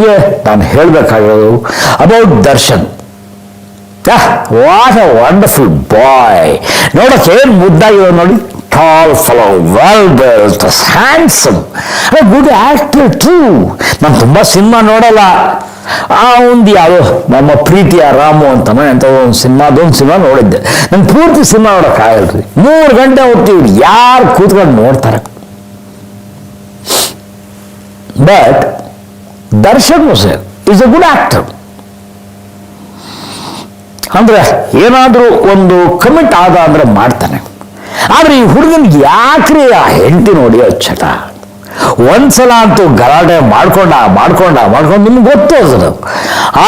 ನಿಮಗೆ ನಾನು ಹೇಳಬೇಕಾಗಿರೋದು about Darshan. What a wonderful boy ನೋಡಕ್ಕೆ ಏನು ಮುದ್ದಾಗಿರೋ ನೋಡಿ. Tall fellow well built handsome good actor true ನಾನು ತುಂಬ ಸಿನಿಮಾ ನೋಡಲ್ಲ. ಆ ಒಂದು ಯಾವುದೋ ನಮ್ಮ ಪ್ರೀತಿಯ ರಾಮು ಅಂತ ಅಂತ ಒಂದು ಸಿನಿಮಾ, ಅದೊಂದು ಸಿನಿಮಾ ನೋಡಿದ್ದೆ. ನಾನು ಪೂರ್ತಿ ಸಿನಿಮಾ ನೋಡೋಕ್ಕಾಗಲ್ರಿ ಮೂರು ಗಂಟೆ ಹೋಗ್ತೀವಿ ಯಾರು ಕೂತ್ಕೊಂಡು ನೋಡ್ತಾರೆ. But Darshan is a good actor ಅಂದ್ರೆ ಏನಾದರೂ ಒಂದು ಕಮಿಟ್ ಆದ ಅಂದ್ರೆ ಮಾಡ್ತಾನೆ. ಆದ್ರೆ ಈ ಹುಡುಗನಿಗೆ ಯಾಕ್ರಿ ಆ ಹೆಂಡತಿ ನೋಡಿ ಚಟ ಒಂದ್ಸಲ ಅಂತೂ ಗಲಾಟೆ ಮಾಡ್ಕೊಂಡ ಮಾಡ್ಕೊಂಡ, ಮಾಡ್ಕೊಂಡು ನಿಮ್ಗೆ ಗೊತ್ತು ಅದು.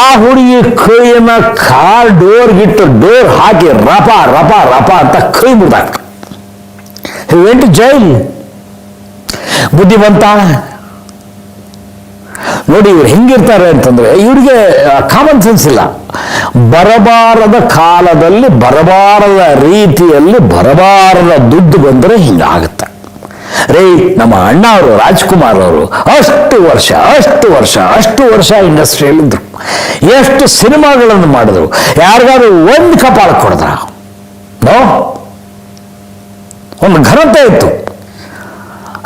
ಆ ಹುಡುಗಿ ಕೈಯನ್ನ ಕಾರ್ ಗಿಟ್ಟು ಡೋರ್ ಹಾಕಿ ರಪ ರಪ ರಪ ಅಂತ ಕೈ ಮುರಿದಾಕ್ತ ಜೈಲ್. ಬುದ್ಧಿವಂತ ನೋಡಿ ಇವ್ರು ಹೆಂಗಿರ್ತಾರೆ ಅಂತಂದ್ರೆ, ಇವ್ರಿಗೆ ಕಾಮನ್ ಸೆನ್ಸ್ ಇಲ್ಲ. ಬರಬಾರದ ಕಾಲದಲ್ಲಿ ಬರಬಾರದ ರೀತಿಯಲ್ಲಿ ಬರಬಾರದ ದುಡ್ಡು ಬಂದರೆ ಹಿಂಗಾಗುತ್ತೆ. ರೇ, ನಮ್ಮ ಅಣ್ಣ ಅವರು, ರಾಜ್ಕುಮಾರ್ ಅವರು, ಅಷ್ಟು ವರ್ಷ ಅಷ್ಟು ವರ್ಷ ಅಷ್ಟು ವರ್ಷ ಇಂಡಸ್ಟ್ರಿಯಲ್ಲಿದ್ದರು ಎಷ್ಟು ಸಿನಿಮಾಗಳನ್ನು ಮಾಡಿದ್ರು. ಯಾರಿಗಾದ್ರು ಒಂದು ಕಪಾಳ ಕೊಡದ್ರ? ಒಂದು ಘನತೆ ಇತ್ತು.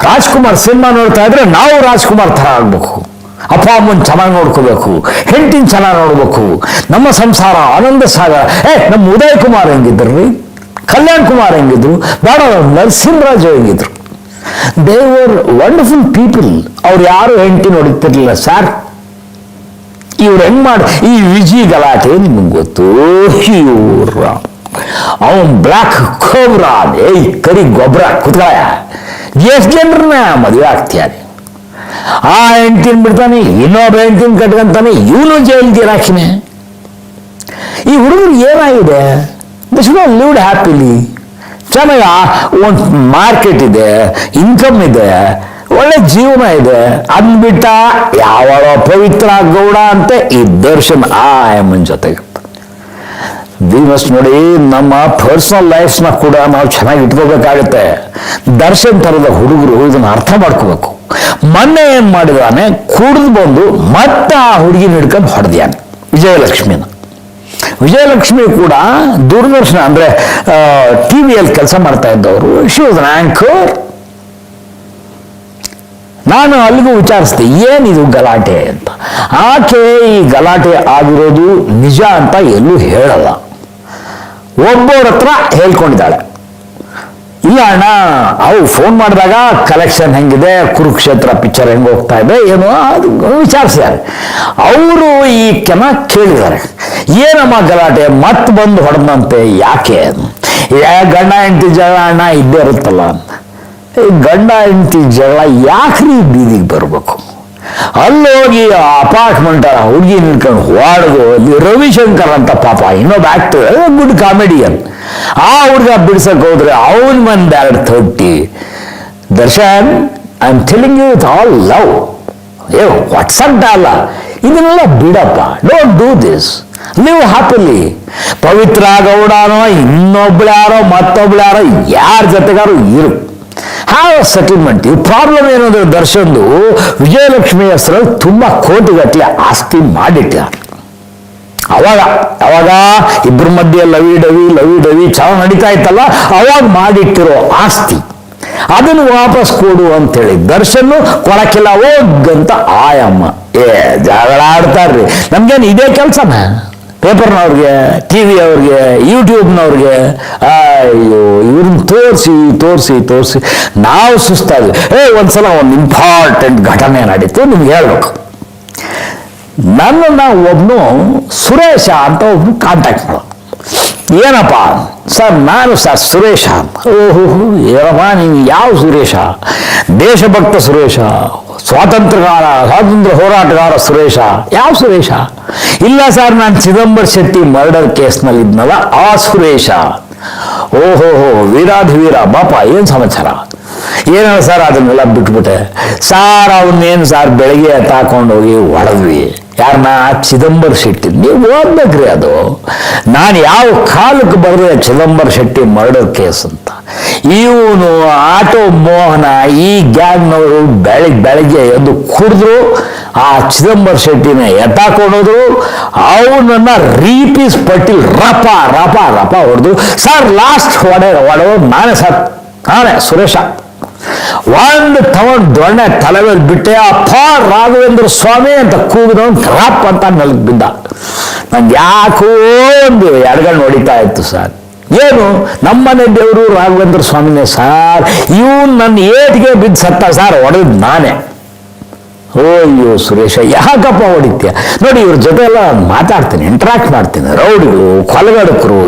ರಾಜ್ಕುಮಾರ್ ಸಿನಿಮಾ ನೋಡ್ತಾ ಇದ್ರೆ ನಾವು ರಾಜ್ಕುಮಾರ್ ಥರ ಆಗ್ಬೇಕು. ಅಪ್ಪ ಅಮ್ಮನ ಚೆನ್ನಾಗಿ ನೋಡ್ಕೋಬೇಕು, ಹೆಂಡತಿನ ಚೆನ್ನಾಗಿ ನೋಡ್ಬೇಕು. ನಮ್ಮ ಸಂಸಾರ ಆನಂದ ಸಾಗರ. ಏ, ನಮ್ಮ ಉದಯ್ ಕುಮಾರ್ ಹೆಂಗಿದ್ರು ರೀ? ಕಲ್ಯಾಣ್ ಕುಮಾರ್ ಹೆಂಗಿದ್ರು? ಬೇಡ ನರಸಿಂಹರಾಜು ಹೆಂಗಿದ್ರು? ದೇವರ್ ವಂಡರ್ಫುಲ್ ಪೀಪಲ್ ಅವ್ರು ಯಾರು ಹೆಂಡತಿ ನೋಡುತ್ತಿರಲಿಲ್ಲ ಸರ್? ಇವ್ರು ಹೆಂಗ್ ಮಾಡಿ, ಈ ವಿಜಿ ಗಲಾಟೆ ನಿಮಗೆ ಗೊತ್ತು? ಇವ್ರ ಅವನ್ ಬ್ಲಾಕ್ ಕೋಬ್ರಾ, ಏಯ್, ಕರಿ ಗೊಬ್ಬರ ಕುತ್ಕಾಯ ಎಷ್ಟು ಜನರನ್ನ ಮದುವೆ ಆಗ್ತಿಯಾನೆ ಆ ಹೆಂಡ್ತಿನ ಬಿಡ್ತಾನೆ, ಇನ್ನೊಬ್ಬ ಹೆಂಡ್ತಿನ ಕಟ್ಕೊಂತಾನೆ, ಇವನು ಜೈಲ್ ತೀರಾಕಿನೆ ಈ ಹುಡುಗರು ಏನಾಗಿದೆ? ದಿಸ್ ಲಿವ್ಡ್ ಹ್ಯಾಪಿಲಿ ಚೆನ್ನಾಗಿ ಒಂದು ಮಾರ್ಕೆಟ್ ಇದೆ ಇನ್ಕಮ್ ಇದೆ, ಒಳ್ಳೆ ಜೀವನ ಇದೆ. ಅಂದ್ಬಿಟ್ಟ ಯಾವ ಪವಿತ್ರ ಗೌಡ ಅಂತ ಈ ದರ್ಶನ್, ಆ ಎಮ್ಮನ್ ಜೊತೆಗೆ. ವಿ ಮಸ್ಟ್ ನೋಡಿ ನಮ್ಮ ಪರ್ಸನಲ್ ಲೈಫ್ಸ್ನ ಕೂಡ ನಾವು ಚೆನ್ನಾಗಿ ಇಟ್ಕೋಬೇಕಾಗತ್ತೆ. ದರ್ಶನ್ ಥರದ ಹುಡುಗರು ಇದನ್ನ ಅರ್ಥ ಮಾಡ್ಕೋಬೇಕು. ಮೊನ್ನೆ ಏನ್ ಮಾಡಿದಾನೆ? ಕುಡಿದು ಬಂದು ಮತ್ತೆ ಆ ಹುಡುಗಿನ ಹಿಡ್ಕೊಂಡು ಹೊಡೆದ್ಯಾನೆ. ವಿಜಯಲಕ್ಷ್ಮಿನ. ವಿಜಯಲಕ್ಷ್ಮಿ ಕೂಡ ದೂರದರ್ಶನ ಅಂದ್ರೆ ಟಿ ವಿಯಲ್ಲಿ ಕೆಲಸ ಮಾಡ್ತಾ ಇದ್ದವರು. ಶಿ ನಾನು ಅಲ್ಲಿಗೂ ವಿಚಾರಿಸ್ತೆ ಏನಿದು ಗಲಾಟೆ ಅಂತ? ಆಕೆ ಈ ಗಲಾಟೆ ಆಗಿರೋದು ನಿಜ ಅಂತ ಎಲ್ಲೂ ಹೇಳಲ್ಲ. ಒಬ್ಬರ ಹತ್ರ ಹೇಳ್ಕೊಂಡಿದ್ದಾಳೆ. ಇಲ್ಲ ಅಣ್ಣ, ಅವು ಫೋನ್ ಮಾಡಿದಾಗ ಕಲೆಕ್ಷನ್ ಹೆಂಗಿದೆ, ಕುರುಕ್ಷೇತ್ರ ಪಿಕ್ಚರ್ ಹೆಂಗೆ ಹೋಗ್ತಾ ಇದೆ, ಏನು? ಅದು ವಿಚಾರಿಸಿದ್ದಾರೆ ಅವರು ಈ ಕೆನ ಕೇಳಿದ್ದಾರೆ. ಏನಮ್ಮ ಗಲಾಟೆ ಮತ್ತೆ ಬಂದು ಹೊಡೆದಂತೆ ಯಾಕೆ? ಗಂಡ, ಹೆಂಡತಿ ಜಗಳ ಅಣ್ಣ, ಇದ್ದೇ ಇರುತ್ತಲ್ಲ. ಈ ಗಂಡ, ಹೆಂಡತಿ ಜಗಳ, ಯಾಕ್ರಿ ಬೀದಿಗೆ ಬರಬೇಕು? ಅಲ್ಲೋಗಿ ಅಪಾರ್ಟ್ಮೆಂಟ್ ಹುಡುಗಿ ನಿಂತ್ಕೊಂಡು ಹೊಡೆದು, ಅಲ್ಲಿ ರವಿಶಂಕರ್ ಅಂತ ಪಾಪ, ಇನ್ನೊಬ್ಬ ಆಕ್ಟರ್ ಗುಡ್ ಕಾಮಿಡಿಯನ್ ಆ ಹುಡುಗ ಬಿಡ್ಸಕ್ ಹೋದ್ರೆ ಅವನ್ ಮಂದ್ ಎರಡು thirty Darshan I am telling you with all love ಏ ವಾಟ್ಸಪ್ ಅಲ್ಲ ಇದನ್ನೆಲ್ಲ ಬಿಡಪ್ಪ ಡೋಂಟ್ ಡೂ ದಿಸ್ ನೀವು ಹ್ಯಾಪಿಲಿ ಪವಿತ್ರ ಗೌಡನೋ ಇನ್ನೊಬ್ಳು ಯಾರೋ ಮತ್ತೊಬ್ಳು ಯಾರೋ ಯಾರ ಜೊತೆಗಾರು ಇರು. ಹ್ಯಾವ್ ಸೆಟಲ್ಮೆಂಟ್ ಈ ಪ್ರಾಬ್ಲಮ್ ಏನಂದ್ರೆ ದರ್ಶನ್ದು ವಿಜಯಲಕ್ಷ್ಮಿ ಹೆಸರಲ್ಲಿ ತುಂಬಾ ಕೋಟಿಗಟ್ಟಲೆ ಆಸ್ತಿ ಮಾಡಿಟ್ಟ ಅವಾಗ ಅವಾಗ ಇಬ್ಬರ ಮಧ್ಯೆ ಲವಿ ಡವಿ ಲವಿ ಡವಿ ಚಾವ ನಡೀತಾ ಇತ್ತಲ್ಲ, ಅವಾಗ ಮಾಡಿಟ್ಟಿರೋ ಆಸ್ತಿ. ಅದನ್ನು ವಾಪಸ್ ಕೊಡು ಅಂತೇಳಿ ದರ್ಶನ್ ಕೊಡಕ್ಕಿಲ್ಲ ಹೋಗಂತ ಆಯಮ್ಮ. ಏ ಜಗಳ ಆಡ್ತಾರ್ರಿ ನಮ್ಗೇನು ಇದೇ ಕೆಲಸನ? ಪೇಪರ್ನವ್ರಿಗೆ ಟಿ ವಿ ಅವ್ರಿಗೆ ಯೂಟ್ಯೂಬ್ನವ್ರಿಗೆ, ಅಯ್ಯೋ ಇವ್ರನ್ನ ತೋರಿಸಿ ತೋರಿಸಿ ತೋರಿಸಿ. ನಾವು ಸುಸ್ತಾದ್ವಿ. ಏ, ಒಂದ್ಸಲ ಒಂದು ಇಂಪಾರ್ಟೆಂಟ್ ಘಟನೆ ನಡೀತು, ನಿಮ್ಗೆ ಹೇಳ್ಬೇಕು. ನನ್ನನ್ನು ಒಬ್ಬನು ಸುರೇಶ ಅಂತ ಒಬ್ನು ಕಾಂಟ್ಯಾಕ್ಟ್ ಮಾಡ ಏನಪ್ಪ? ಸರ್, ನಾನು ಸರ್ ಸುರೇಶ ಓಹೋ ಏನಪ್ಪ ನೀವು ಯಾವ ಸುರೇಶ? ದೇಶಭಕ್ತ ಸುರೇಶ, ಸ್ವಾತಂತ್ರ್ಯಗಾರ, ಸ್ವಾತಂತ್ರ್ಯ ಹೋರಾಟಗಾರ ಸುರೇಶ, ಯಾವ ಸುರೇಶ? ಇಲ್ಲ ಸರ್, ನಾನು ಚಿದಂಬರ್ ಶೆಟ್ಟಿ ಮರ್ಡರ್ ಕೇಸ್ನಲ್ಲಿ ಇದ್ನಲ್ಲ, ಆ ಸುರೇಶ. ಓಹೋ, ಹೋ ವೀರಾಧಿವೀರ ಬಾಪ, ಏನು ಸಮಾಚಾರ? ಏನೋ ಸರ್, ಅದನ್ನೆಲ್ಲ ಬಿಟ್ಬಿಟ್ಟೆ. ಸಾರ್ ಅವನ್ನೇನು ಸಾರ್, ಬೆಳಗ್ಗೆ ತಾಕೊಂಡೋಗಿ ಹೊಡೆದ್ವಿ ಯಾರನ್ನ ಚಿದಂಬರ ಶೆಟ್ಟಿ? ನೀವು ಓದ್ಬೇಕ್ರಿ ಅದು. ನಾನು ಯಾವ ಕಾಲಕ್ಕೆ ಬರೆದೆ ಚಿದಂಬರ ಶೆಟ್ಟಿ ಮರ್ಡರ್ ಕೇಸ್ ಅಂತ. ಇವನು ಆಟೋ ಮೋಹನ ಈ ಗ್ಯಾಂಗ್ನವರು ಬೆಳಗ್ಗೆ ಬೆಳಗ್ಗೆ ಎದ್ದು ಕುಡಿದ್ರು, ಆ ಚಿದಂಬರ ಶೆಟ್ಟಿನ ಎತ್ತಾಕೊಂಡೋದ್ರು ಅವನನ್ನ ರೀಪೀಸ್ ಪಟ್ಟಿಲ್ ರಪ ರಪ ರಪ ಹೊಡೆದ್ರು ಸರ್, ಲಾಸ್ಟ್ ಹೊಡೆ ಹೊಡೆದು ನಾನೇ ಸರ್ ನಾನೇ ಸುರೇಶ. ಒಂದು ತಗೊಂಡು ದೊಣ್ಣೆ ತಲೆ ಮೇಲೆ ಬಿಟ್ಟೆ, ಅಪ್ಪ ರಾಘವೇಂದ್ರ ಸ್ವಾಮಿ ಅಂತ ಕೂಗಿದವನು ಕ್ರಾಪ್ ಅಂತ ನೆಲಕ್ಕೆ ಬಿದ್ದ. ನಂಗೆ ಯಾಕೋ ಒಂದು ಎಡಗಣ್ಣು ಹೊಡಿತಾ ಇತ್ತು ಸರ್. ಏನು? ನಮ್ಮನೆ ದೇವರು ರಾಘವೇಂದ್ರ ಸ್ವಾಮಿನೇ ಸಾರ್. ಇವನು ನನ್ನ ಏಟಿಗೆ ಬಿದ್ದು ಸತ್ತ ಸಾರ್, ಹೊಡೆದ್ ನಾನೇ. ಅಯ್ಯೋ ಸುರೇಶ, ಯಾಕಪ್ಪ ಹೊಡಿತೀಯ? ನೋಡಿ ಇವ್ರ ಜೊತೆ ಎಲ್ಲ ಮಾತಾಡ್ತೀನಿ ಇಂಟ್ರಾಕ್ಟ್ ಮಾಡ್ತೀನಿ, ರೌಡಿಗಳು, ಕೊಲಗಡಕರು,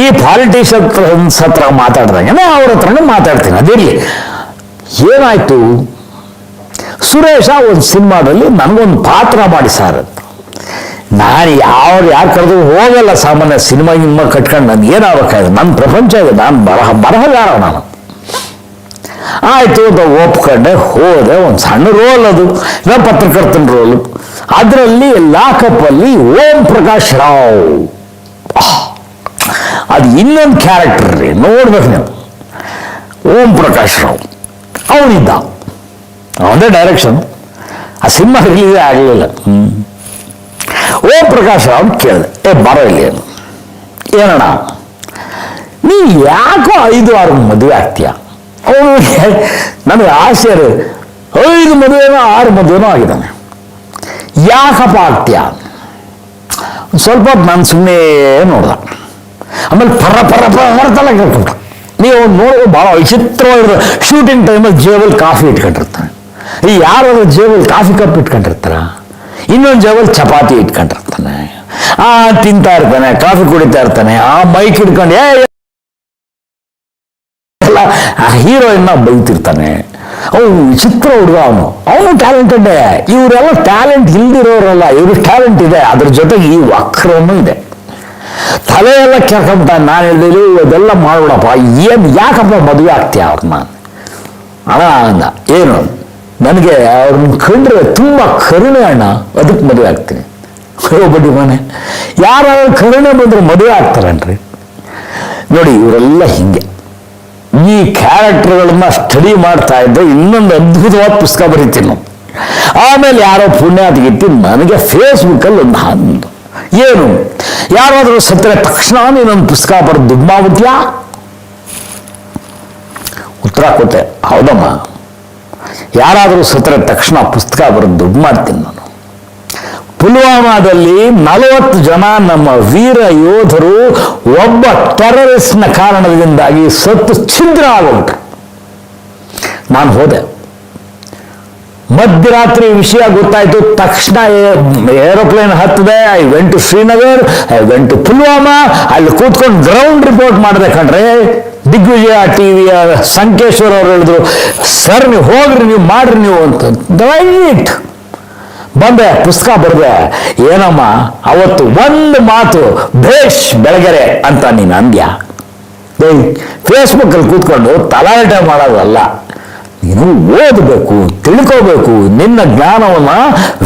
ಈ ಪಾಲಿಟಿಷಿಯನ್ಸ್ ಹತ್ರ ಮಾತಾಡ್ದಂಗೆ ಅವ್ರ ಹತ್ರನೂ ಮಾತಾಡ್ತೀನಿ, ಅದಿರಲಿ. ಏನಾಯ್ತು? ಸುರೇಶ ಒಂದು ಸಿನಿಮಾದಲ್ಲಿ ನನಗೊಂದು ಪಾತ್ರ ಮಾಡಿ ಸರ್ ನಾನು ಯಾರು ಯಾರು ಕರೆದ್ರು ಹೋಗಲ್ಲ ಸಾಮಾನ್ಯ ಸಿನಿಮಾ ಗಿನ್ಮಾ ಕಟ್ಕೊಂಡು ನನ್ಗೆ ಏನಾಗಬೇಕಾಗಿದೆ ನನ್ನ ಪ್ರಪಂಚ ಇದೆ, ನಾನು ಬರಹ ಬರಹಗಾರ ನಾನು. ಆಯಿತು ಅಂತ ಒಪ್ಕೊಂಡೆ, ಹೋದೆ, ಒಂದು ಸಣ್ಣ ರೋಲ್ ಅದು. ನಾ ಪತ್ರಕರ್ತನ ರೋಲು. ಅದರಲ್ಲಿ ಲಾಕಪ್ಪಲ್ಲಿ ಓಂ ಪ್ರಕಾಶ್ ರಾವ್. ಅದು ಇನ್ನೊಂದು ಕ್ಯಾರೆಕ್ಟರ್ ರೀ, ನೋಡ್ಬೇಕು ನೀವು. ಓಂ ಪ್ರಕಾಶ್ ರಾವ್. ಅವನಿದ್ದ. ಅವನದೇ ಡೈರೆಕ್ಷನ್ ಆ ಸಿನಿಮಾ ರಿಲೀಸ್ ಆಗಲಿಲ್ಲ. ಓ ಪ್ರಕಾಶ್ ರಾವ್ ಕೇಳಿದೆ. ಏ, ಬರೋ ಇಲ್ಲಿ. ಏನು ಏನಣ್ಣ? ನೀ ಯಾಕೋ ಐದು ಆರು ಮದುವೆ ಆಗ್ತೀಯ? ಅವನು ನನಗೆ ಆಸೆ ಐದು ಮದುವೆನೋ ಆರು ಮದುವೆನೋ ಆಗಿದ್ದಾನೆ. ಯಾಕಪ್ಪ ಆಗ್ತೀಯ? ಸ್ವಲ್ಪ ನಾನು ಸುಮ್ಮನೆ ನೋಡ್ದ. ಆಮೇಲೆ ಪರ ಪರ ಪರ ಹೊರತಲ್ಲ ಕೇಳ್ಕೊಂಡ ನೀವು ನೋಡೋದು ಭಾಳ ವಿಚಿತ್ರವಾಗಿರೋದು. ಶೂಟಿಂಗ್ ಟೈಮಲ್ಲಿ ಜೇಬಲ್ ಕಾಫಿ ಇಟ್ಕೊಂಡಿರ್ತಾನೆ. ಈ ಯಾರಾದ್ರೂ ಜೇಬಲ್ ಕಾಫಿ ಕಪ್ ಇಟ್ಕೊಂಡಿರ್ತಾರ? ಇನ್ನೊಂದು ಜೇಬಲ್ ಚಪಾತಿ ಇಟ್ಕೊಂಡಿರ್ತಾನೆ. ಆ ತಿಂತಾ ಇರ್ತಾನೆ, ಕಾಫಿ ಕುಡಿತಾ ಇರ್ತಾನೆ, ಆ ಬೈಕ್ ಹಿಡ್ಕೊಂಡು, ಏ ಆ ಹೀರೋಯಿನ್ನ ಬೈತಿರ್ತಾನೆ. ಅವನು ವಿಚಿತ್ರ ಹುಡುಗ ಅವನು. ಅವನು ಟ್ಯಾಲೆಂಟೆಡ್ ಇವರೆಲ್ಲ ಟ್ಯಾಲೆಂಟ್ ಇಲ್ದಿರೋರಲ್ಲ ಇವ್ರ ಟ್ಯಾಲೆಂಟ್ ಇದೆ. ಅದ್ರ ಜೊತೆಗೆ ಈ ವಕ್ರನೂ ಇದೆ. ತಲೆ ಎಲ್ಲ ನಾನು ಹೇಳಿದ್ರು ಇದೆಲ್ಲ ಮಾಡ್ಬಿಡಪ್ಪ, ಏನು ಯಾಕಪ್ಪ ಮದುವೆ ಆಗ್ತೀಯ ಅವ್ರನ್ನ? ಅಣ್ಣ ಅಂದ ಏನು? ನನಗೆ ಅವ್ರನ್ನ ಕಂಡ್ರೆ ತುಂಬ ಕರುಣೆ ಅಣ್ಣ, ಅದಕ್ಕೆ ಮದುವೆ ಆಗ್ತೀನಿ. ಬಡ್ಡಿ ಮನೆ, ಯಾರಾದ್ರೂ ಕರುಣೆ ಬಂದ್ರೆ ಮದುವೆ ಆಗ್ತಾರನ್ರಿ? ನೋಡಿ, ಇವರೆಲ್ಲ ಹಿಂಗೆ. ಈ ಕ್ಯಾರೆಕ್ಟರ್ಗಳನ್ನ ಸ್ಟಡಿ ಮಾಡ್ತಾ ಇದ್ದೆ ಇನ್ನೊಂದು ಅದ್ಭುತವಾದ ಪುಸ್ತಕ ಬರೀತೀನಿ. ಆಮೇಲೆ ಯಾರೋ ಪುಣ್ಯಾತಿಗಿತ್ತಿ ನನಗೆ ಫೇಸ್ಬುಕ್ಕಲ್ಲಿ ಒಂದು ಹಂದು ಏನು? ಯಾರಾದರೂ ಸತ್ತರೆ ತಕ್ಷಣ ನೀನೊಂದು ಪುಸ್ತಕ ಬರೆದು ದುಡ್ಡು ಉತ್ತರ ಕೊಟ್ಟೆ, ಹೌದಮ್ಮ. ಯಾರಾದರೂ ಸತ್ತರೆ ತಕ್ಷಣ ಪುಸ್ತಕ ಬರೆದು ದುಡ್ಡು ಮಾಡ್ತೀನಿ ನಾನು. ಪುಲ್ವಾಮಾದಲ್ಲಿ ನಲವತ್ತು ಜನ ನಮ್ಮ ವೀರ ಯೋಧರು ಒಬ್ಬ ಟೆರರಿಸ್ಟ್ನ ಕಾರಣದಿಂದಾಗಿ ಸತ್ತು ಛಿದ್ರ ಆಗೋಗ್ಬಿಟ್ರು. ನಾನು ಹೋದೆ. ಮಧ್ಯರಾತ್ರಿ ವಿಷಯ ಗೊತ್ತಾಯ್ತು. ತಕ್ಷಣ aeroplane ಹತ್ತದೆ, I went to Srinagar I went to Pulwama ಅಲ್ಲಿ ಕೂತ್ಕೊಂಡು ಗ್ರೌಂಡ್ ರಿಪೋರ್ಟ್ ಮಾಡಿದೆ ಕಣ್ರೆ. ದಿಗ್ವಿಜಯ ಟಿವಿಯ ಸಂಕೇಶ್ವರ್ ಅವರು ಹೇಳಿದ್ರು ಸರ್ ನೀವು ಹೋಗ್ರಿ, ನೀವು ಮಾಡ್ರಿ ನೀವು ಅಂತ. ದೈಟ್ ಬಂದೆ, ಪುಸ್ತಕ ಬರ್ದೆ. ಏನಮ್ಮ, ಅವತ್ತು ಒಂದು ಮಾತು, ಭೇಷ್ ಬೆಳಗೆರೆ ಅಂತ ನೀನು ಅಂದ್ಯ? ಫೇಸ್ಬುಕ್ಕಲ್ಲಿ ಕೂತ್ಕೊಂಡು ತಲಾಟೆ ಮಾಡೋದಲ್ಲ. ನೀನು ಓದಬೇಕು, ತಿಳ್ಕೋಬೇಕು, ನಿನ್ನ ಜ್ಞಾನವನ್ನ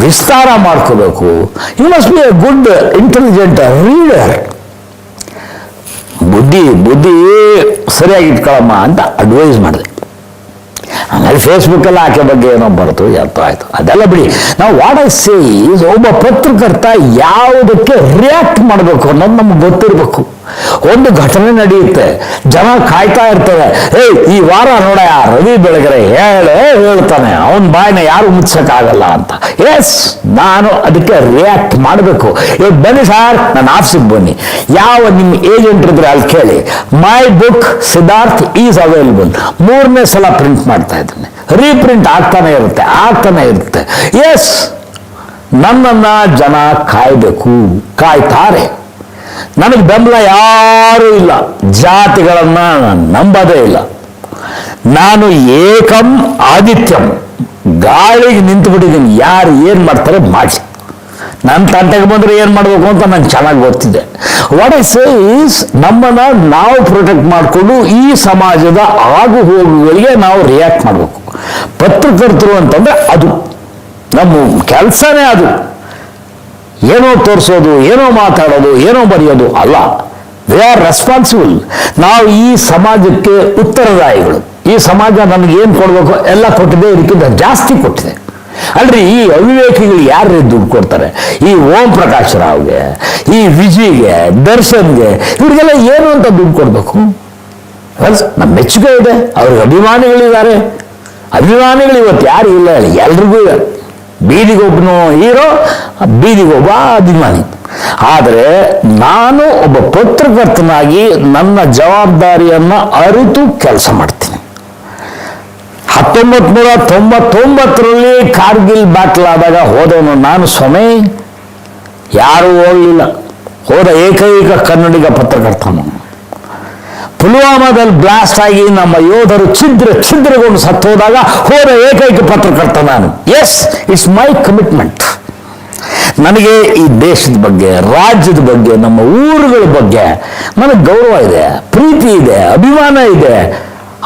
ವಿಸ್ತಾರ ಮಾಡ್ಕೋಬೇಕು. You must be a good intelligent reader ಬುದ್ಧಿ ಬುದ್ಧಿ ಸರಿಯಾಗಿ ಇಟ್ಕೊಳ್ಳಮ್ಮ ಅಂತ ಅಡ್ವೈಸ್ ಮಾಡಿದೆ. ಆಮೇಲೆ ಫೇಸ್ಬುಕ್ಕಲ್ಲಿ ಆಕೆ ಬಗ್ಗೆ ಏನೋ ಬರ್ತು ಅರ್ಥ ಆಯಿತು. ಅದೆಲ್ಲ ಬಿಡಿ. ನಾವು ವಾಟ್ ಐ ಸೇ ಒಬ್ಬ ಪತ್ರಕರ್ತ ಯಾವುದಕ್ಕೆ ರಿಯಾಕ್ಟ್ ಮಾಡಬೇಕು ಅನ್ನೋದು ನಮ್ಗೆ ಗೊತ್ತಿರಬೇಕು. ಒಂದು ಘಟನೆ ನಡೆಯುತ್ತೆ. ಜನ ಕಾಯ್ತಾ ಇರ್ತಾರೆ. ಏಯ್, ಈ ವಾರ ನೋಡ ರವಿ ಬೆಳಗರೆ ಹೇಳೇ ಹೇಳ್ತಾನೆ. ಅವನ ಬಾಯಿನ ಯಾರು ಮುಚ್ಚಕ್ಕಾಗಲ್ಲ ಅಂತ. ಎಸ್ ನಾನು ಅದಕ್ಕೆ ರಿಯಾಕ್ಟ್ ಮಾಡಬೇಕು. ಏ, ಬನ್ನಿ ಸಾರ್ ನನ್ನ ಆಫೀಸಿಗೆ ಬನ್ನಿ. ಯಾವ ನಿಮ್ಮ ಏಜೆಂಟ್ ಇದ್ರೆ ಅಲ್ಲಿ ಕೇಳಿ. My book Siddharth is available ಮೂರನೇ ಸಲ ಪ್ರಿಂಟ್ ಮಾಡ್ತಾ ಇದ್ದೇನೆ. ರೀಪ್ರಿಂಟ್ ಆಗ್ತಾನೆ ಇರುತ್ತೆ ಆಗ್ತಾನೆ ಇರುತ್ತೆ. ಎಸ್ ನನ್ನನ್ನ ಜನ ಕಾಯ್ಬೇಕು. ಕಾಯ್ತಾರೆ. ನನಗೆ ಬೆಂಬಲ ಯಾರೂ ಇಲ್ಲ. ಜಾತಿಗಳನ್ನ ನಾನು ನಂಬೋದೇ ಇಲ್ಲ. ನಾನು ಏಕಂ ಆದಿತ್ಯಂ. ಗಾಳಿಗೆ ನಿಂತು ಬಿಟ್ಟಿದ್ದೀನಿ ಯಾರು ಏನು ಮಾಡ್ತಾರೆ ಮಾಡಿ. ನನ್ನ ತಂಟೆಗೆ ಬಂದರೆ ಏನು ಮಾಡಬೇಕು ಅಂತ ನಾನು ಚೆನ್ನಾಗಿ ಗೊತ್ತಿದೆ. ವಾಟ್ ಐ ಸೇ ಈಸ್ ನಮ್ಮನ್ನ ನಾವು ಪ್ರೊಟೆಕ್ಟ್ ಮಾಡಿಕೊಂಡು ಈ ಸಮಾಜದ ಆಗು ಹೋಗುಗಳಿಗೆ ನಾವು ರಿಯಾಕ್ಟ್ ಮಾಡಬೇಕು. ಪತ್ರಕರ್ತರು ಅಂತಂದ್ರೆ ಅದು. ನಮ್ಮ ಕೆಲಸನೇ ಅದು. ಏನೋ ತೋರಿಸೋದು, ಏನೋ ಮಾತಾಡೋದು, ಏನೋ ಬರೆಯೋದು ಅಲ್ಲ. ದೇ ಆರ್ ರೆಸ್ಪಾನ್ಸಿಬಲ್ ನಾವು ಈ ಸಮಾಜಕ್ಕೆ ಉತ್ತರದಾಯಿಗಳು. ಈ ಸಮಾಜ ನಮಗೇನು ಕೊಡಬೇಕು? ಎಲ್ಲ ಕೊಟ್ಟಿದೆ, ಇದಕ್ಕಿಂತ ಜಾಸ್ತಿ ಕೊಟ್ಟಿದೆ. ಅಲ್ರಿ, ಈ ಅವಿವೇಕಿಗಳು ಯಾರು ದುಡ್ಡು ಕೊಡ್ತಾರೆ? ಈ ಓಂ ಪ್ರಕಾಶ್ ರಾವ್ಗೆ, ಈ ವಿಜಿಗೆ, ದರ್ಶನ್ಗೆ, ಇವ್ರಿಗೆಲ್ಲ ಏನು ಅಂತ ದುಡ್ಡು ಕೊಡಬೇಕು? ನಮ್ಮ ಮೆಚ್ಚುಗೆ ಇದೆ. ಅವ್ರಿಗೆ ಅಭಿಮಾನಿಗಳಿದ್ದಾರೆ. ಅಭಿಮಾನಿಗಳು ಇವತ್ತು ಯಾರು ಇಲ್ಲ, ಎಲ್ರಿಗೂ ಇದೆ. ಬೀದಿಗೊಬ್ಬನು ಹೀರೋ, ಬೀದಿಗೊಬ್ಬ ಅಭಿಮಾನಿ. ಆದರೆ ನಾನು ಒಬ್ಬ ಪತ್ರಕರ್ತನಾಗಿ ನನ್ನ ಜವಾಬ್ದಾರಿಯನ್ನು ಅರಿತು ಕೆಲಸ ಮಾಡ್ತೀನಿ. ಹತ್ತೊಂಬತ್ತು ನೂರ ತೊಂಬತ್ತೊಂಬತ್ತರಲ್ಲಿ ಕಾರ್ಗಿಲ್ ಬ್ಯಾಟಲ್ ಆದಾಗ ಹೋದವನು ನಾನು ಸ್ವಾಮಿ. ಯಾರೂ ಹೋಗಲಿಲ್ಲ ಹೋದ ಏಕೈಕ ಕನ್ನಡಿಗ ಪತ್ರಕರ್ತನು. ಪುಲ್ವಾಮಾದಲ್ಲಿ ಬ್ಲಾಸ್ಟ್ ಆಗಿ ನಮ್ಮ ಯೋಧರು ಛಿದ್ರ ಛಿದ್ರಗೊಂಡು ಸತ್ತೋದಾಗ ಹೋದ ಏಕೈಕ ಪತ್ರಕರ್ತ ನಾನು. ಎಸ್ ಇಟ್ಸ್ ಮೈ ಕಮಿಟ್ಮೆಂಟ್ ನನಗೆ ಈ ದೇಶದ ಬಗ್ಗೆ, ರಾಜ್ಯದ ಬಗ್ಗೆ, ನಮ್ಮ ಊರುಗಳ ಬಗ್ಗೆ ನನಗೆ ಗೌರವ ಇದೆ, ಪ್ರೀತಿ ಇದೆ, ಅಭಿಮಾನ ಇದೆ.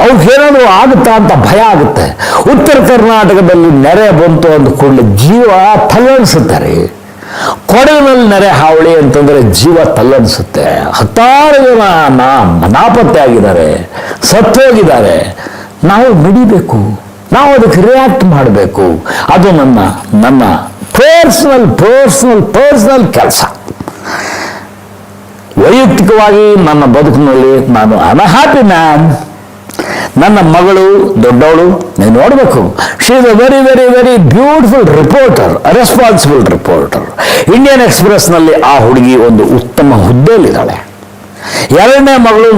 ಅವ್ರಿಗೆ ಹೇಳೋದು ಆಗುತ್ತಾ ಅಂತ ಭಯ ಆಗುತ್ತೆ. ಉತ್ತರ ಕರ್ನಾಟಕದಲ್ಲಿ ನೆರೆ ಬಂತು ಅಂದ ಕೂಡಲೇ ಜೀವ ತಲೆ ಕೊಡಗಿನಲ್ಲಿ ನೆರೆ ಹಾವಳಿ ಅಂತಂದ್ರೆ ಜೀವ ತಲ್ಲಣಿಸುತ್ತೆ ಹತ್ತಾರು ಜನ ನಾ ನಾಪತ್ತೆ ಆಗಿದ್ದಾರೆ, ಸತ್ತೋಗಿದ್ದಾರೆ. ನಾವು ಮಿಡಿಬೇಕು. ನಾವು ಅದಕ್ಕೆ ರಿಯಾಕ್ಟ್ ಮಾಡಬೇಕು. ಅದು ನನ್ನ ನನ್ನ ಪರ್ಸನಲ್ ಪರ್ಸನಲ್ ಪರ್ಸನಲ್ ಕೆಲಸ. ವೈಯಕ್ತಿಕವಾಗಿ ನನ್ನ ಬದುಕಿನಲ್ಲಿ ನಾನು ಅನ್ಹ್ಯಾಪಿ ಮ್ಯಾನ್ ನನ್ನ ಮಗಳು, ದೊಡ್ಡವಳು ನೀವು ನೋಡಬೇಕು. She is a very very very beautiful reporter responsible reporter Indian ಎಕ್ಸ್ಪ್ರೆಸ್ನಲ್ಲಿ ಆ ಹುಡುಗಿ ಒಂದು ಉತ್ತಮ ಹುದ್ದೆಯಲ್ಲಿದ್ದಾಳೆ. ಎರಡನೇ ಮಗಳು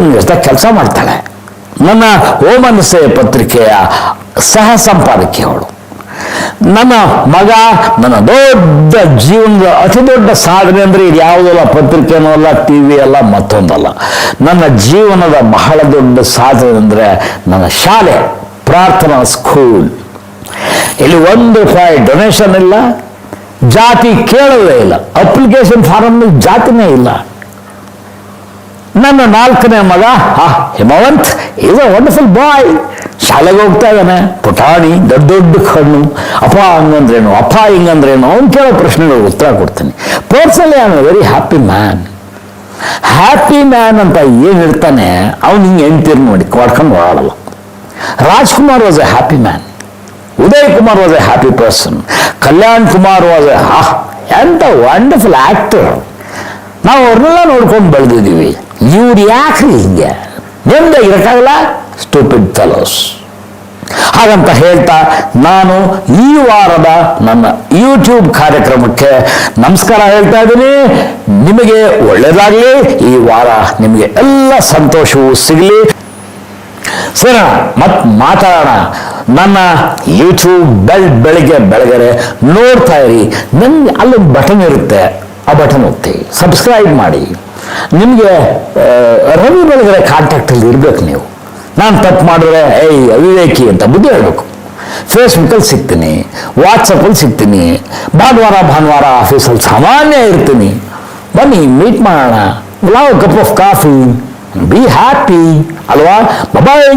ಕೆಲಸ ಮಾಡ್ತಾಳೆ. ನನ್ನ ಓಮನಸೆ ಪತ್ರಿಕೆಯ ಸಹ ಸಂಪಾದಕಿ ಅವಳು. ನನ್ನ ಮಗ, ನನ್ನ ದೊಡ್ಡ ಜೀವನದ ಅತಿ ದೊಡ್ಡ ಸಾಧನೆ ಅಂದರೆ ಇದು ಯಾವುದಲ್ಲ? ಪತ್ರಿಕೆನೂ ಅಲ್ಲ ಟಿ ವಿ ಅಲ್ಲ, ಮತ್ತೊಂದಲ್ಲ. ನನ್ನ ಜೀವನದ ಬಹಳ ದೊಡ್ಡ ಸಾಧನೆ ಅಂದರೆ ನನ್ನ ಶಾಲೆ, ಪ್ರಾರ್ಥನಾ ಸ್ಕೂಲ್ ಇಲ್ಲಿ ಒಂದು ರೂಪಾಯಿ ಡೊನೇಷನ್ ಇಲ್ಲ, ಜಾತಿ ಕೇಳೋದೇ ಇಲ್ಲ. ಅಪ್ಲಿಕೇಶನ್ ಫಾರಮ್ನಲ್ಲಿ ಜಾತಿನೇ ಇಲ್ಲ. ನನ್ನ ನಾಲ್ಕನೇ ಮಗ, ಹಾ, ಹಿಮವಂತ್ ಈಸ್ ಅ ವಂಡರ್ಫುಲ್ ಬಾಯ್ ಶಾಲೆಗೆ ಹೋಗ್ತಾ ಇದ್ದಾನೆ. ಪುಟಾಣಿ, ದೊಡ್ಡ ದೊಡ್ಡ ಕಣ್ಣು. ಅಪ್ಪ ಹಂಗಂದ್ರೇನು? ಅಪ್ಪ ಹಿಂಗಂದ್ರೇನು? ಅವ್ನು ಕೇಳೋ ಪ್ರಶ್ನೆಗಳಿಗೆ ಉತ್ತರ ಕೊಡ್ತಾನೆ. Personally I a very happy man happy man ಅಂತ ಏನು ಇರ್ತಾನೆ ಅವ್ನು ಹಿಂಗೆ ಹೆಂಡ್ತೀರ್ ನೋಡಿ ಕೊಡ್ಕೊಂಡು ಓಡಾಡಲ್ಲ. Rajkumar was a happy man Uday Kumar was a happy person Kalyan Kumar was a ಹಾ ಎಂಥ ವಂಡರ್ಫುಲ್ ಆಕ್ಟರ್ ನಾವು ಅವ್ರನ್ನೆಲ್ಲ ನೋಡ್ಕೊಂಡು ಬೆಳೆದಿದ್ದೀವಿ. ಇವ್ರು ಯಾಕ್ರಿ ಹಿಂಗೆ? ನೆಮ್ಮದಿ ಇರೋಕ್ಕಾಗಲ್ಲ ಸ್ಟೂಪಿಡ್ ಫೆಲೋಸ್ ಹಾಗಂತ ಹೇಳ್ತಾ ನಾನು ಈ ವಾರದ ನನ್ನ ಯೂಟ್ಯೂಬ್ ಕಾರ್ಯಕ್ರಮಕ್ಕೆ ನಮಸ್ಕಾರ ಹೇಳ್ತಾ ಇದ್ದೀನಿ. ನಿಮಗೆ ಒಳ್ಳೇದಾಗಲಿ, ಈ ವಾರ ನಿಮಗೆ ಎಲ್ಲ ಸಂತೋಷವೂ ಸಿಗಲಿ. ಸರ ಮತ್ ಮಾತಾಡೋಣ. ನನ್ನ ಯೂಟ್ಯೂಬ್ ಬೆಳ್ ಬೆಳಿಗ್ಗೆ ಬೆಳಗ್ಗೆ ನೋಡ್ತಾ ಇರಿ. ನನ್ಗೆ ಅಲ್ಲೊಂದು ಬಟನ್ ಇರುತ್ತೆ. ಆ ಬಟನ್ ಒತ್ತಿ. ಸಬ್ಸ್ಕ್ರೈಬ್ ಮಾಡಿ. ನಿಮಗೆ ರವಿ ಬೆಳಗರೆ ಕಾಂಟ್ಯಾಕ್ಟಲ್ಲಿ ಇರಬೇಕು ನೀವು. ನಾನು ತಪ್ಪು ಮಾಡಿದ್ರೆ, ಏಯ್, ಅವಿವೇಕಿ ಅಂತ ಬುದ್ಧಿ ಹೇಳಬೇಕು. ಫೇಸ್ಬುಕ್ಕಲ್ಲಿ ಸಿಗ್ತೀನಿ ವಾಟ್ಸಪ್ಪಲ್ಲಿ ಸಿಗ್ತೀನಿ, ಭಾನುವಾರ ಭಾನುವಾರ ಆಫೀಸಲ್ಲಿ ಸಾಮಾನ್ಯ ಇರ್ತೀನಿ. ಬನ್ನಿ ಮೀಟ್ ಮಾಡೋಣ. Love cup of coffee be happy ಅಲ್ವಾ? ಬಾಯ್